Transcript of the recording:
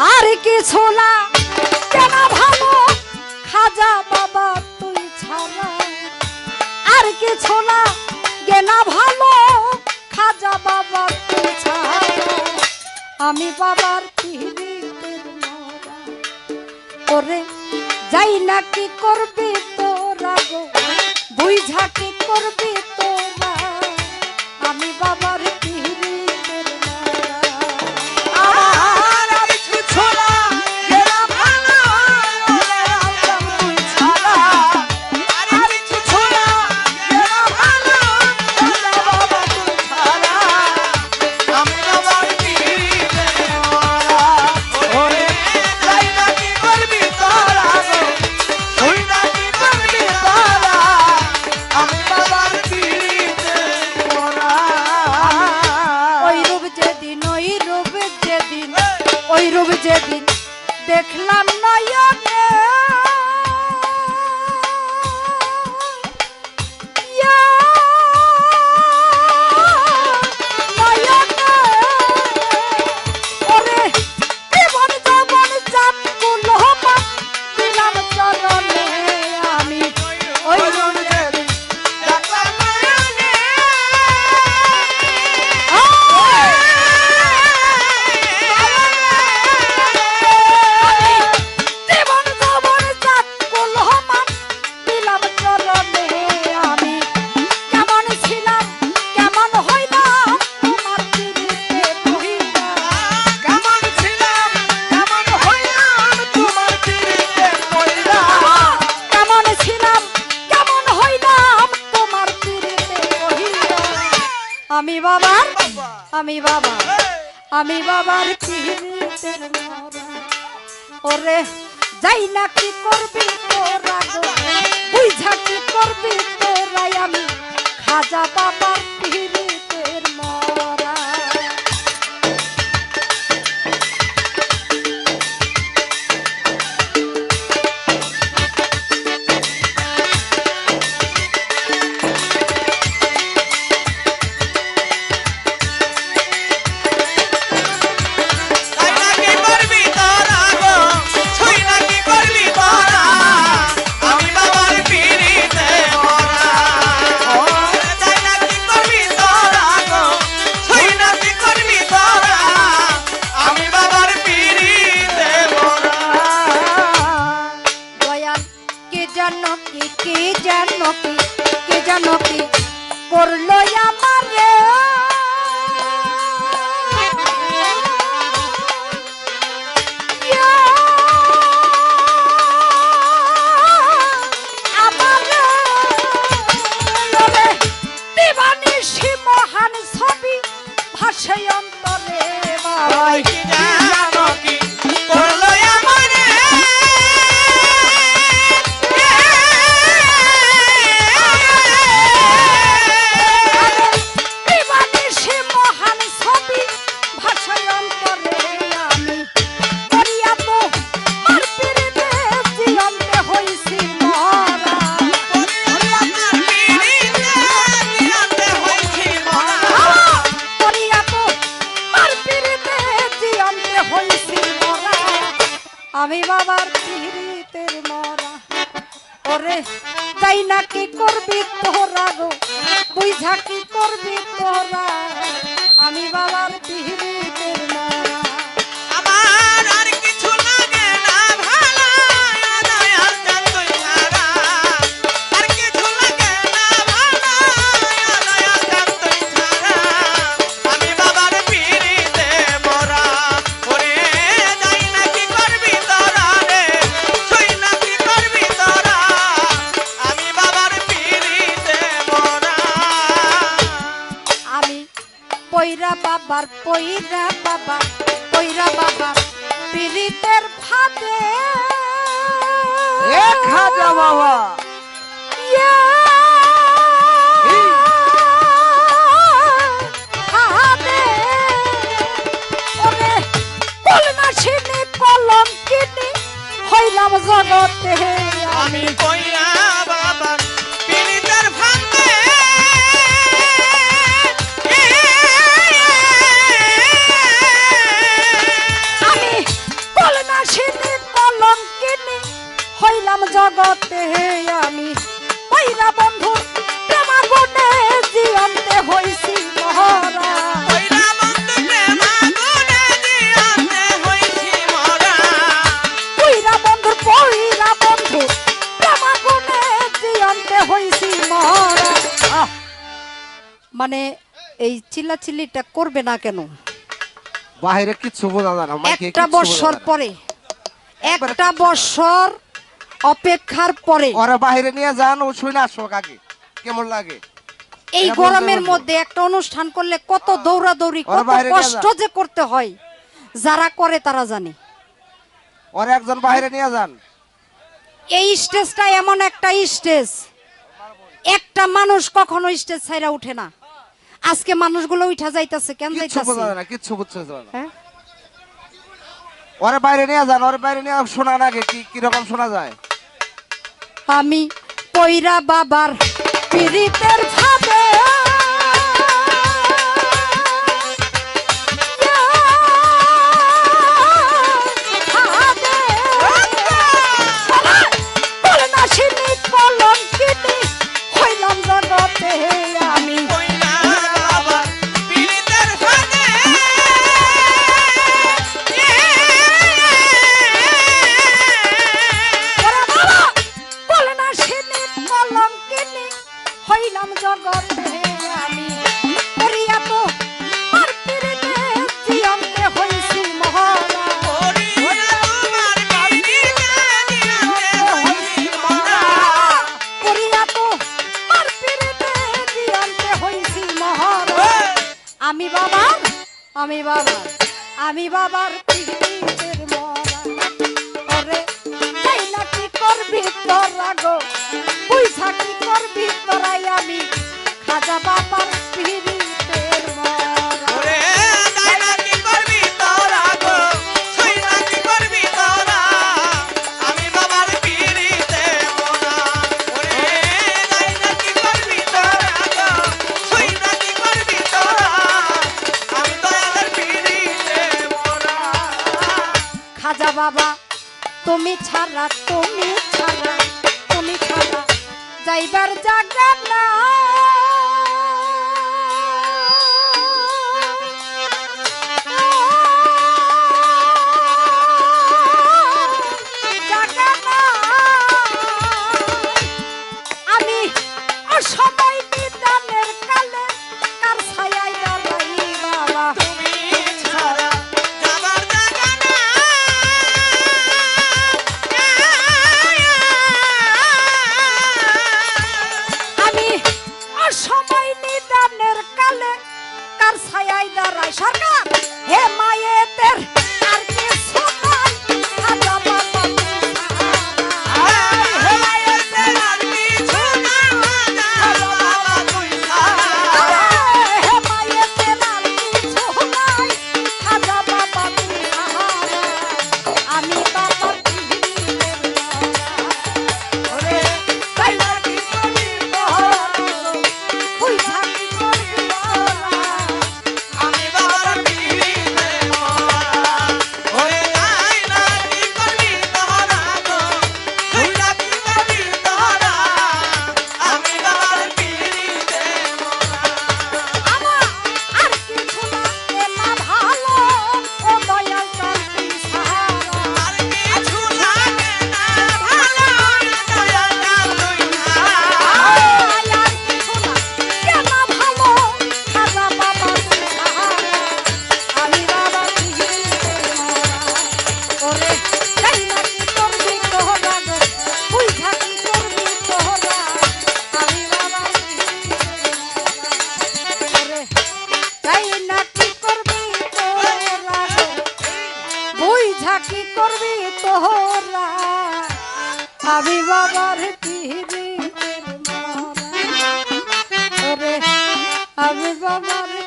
আর কিছু না। কেন ভালো খাজা বাবা, তুই ছাড়া। আর কিছু না। গেনা ভালো খাজা বাবা, তুই ছাড়া। আমি বাবার পিহিতের ওরে, যাই না কি করবি তোরা গো? বুঝা কি করবি তোরা? আমি বাবার বাবার? আমি বাবা আমি বাবার ওরে, যাই না কি করবি তোরা বুঝা কি করবি তোরাই আমি? খাজা বাবার সেই অন্তরে মায় আমি বাবার পিড়িতের মরা। ওরে, তাই না কি করবি তোরা গো? বুঝা কি করবি তোরা? আমি বাবার পিড়ি বাবার পইরা বাবা পইরা বাবা পিরিতের ভাতে। এক হাজার বাবা। ইয়া মানে এই চিল্লাচিল্লিটা করবে না কেন? বাহিরে কিচ্ছু বোঝা যায় না একটা বছর পরে একটা বছর অপেক্ষার পরে। ওরা বাহিরে নিয়ে যান ও শুই না আসো আগে কেমন লাগে? এই গরমের মধ্যে একটা অনুষ্ঠান করলে কত দৌড়াদৌড়ি কত কষ্ট যে করতে হয় যারা করে তারা জানে। ওরা একজন বাইরে নিয়ে যান। এই স্টেজটা এমন একটা স্টেজ একটা মানুষ কখনো স্টেজ ছাইরা উঠে না। আজকে মানুষগুলো উঠা যাইতাছে কেন যাইতাছে? বোঝা না কিচ্ছু বুঝতে যায় না। হ্যাঁ? বাইরে নিয়ে যান ওরে বাইরে নিয়ে শোনা না কি কি রকম শোনা যায়। আমি পয়রা বাবার পীড়িতের ভাবে আমি বাবা আমি বাবার পীড়িতের মরা। ওরে তাই না কি করবি তোরা গো? আমি? খাজা বাবার বাবা তুমি ছাড়া তুমি ছাড়া তুমি ছাড়া যাইবার জায়গা না সরকার। হে আমি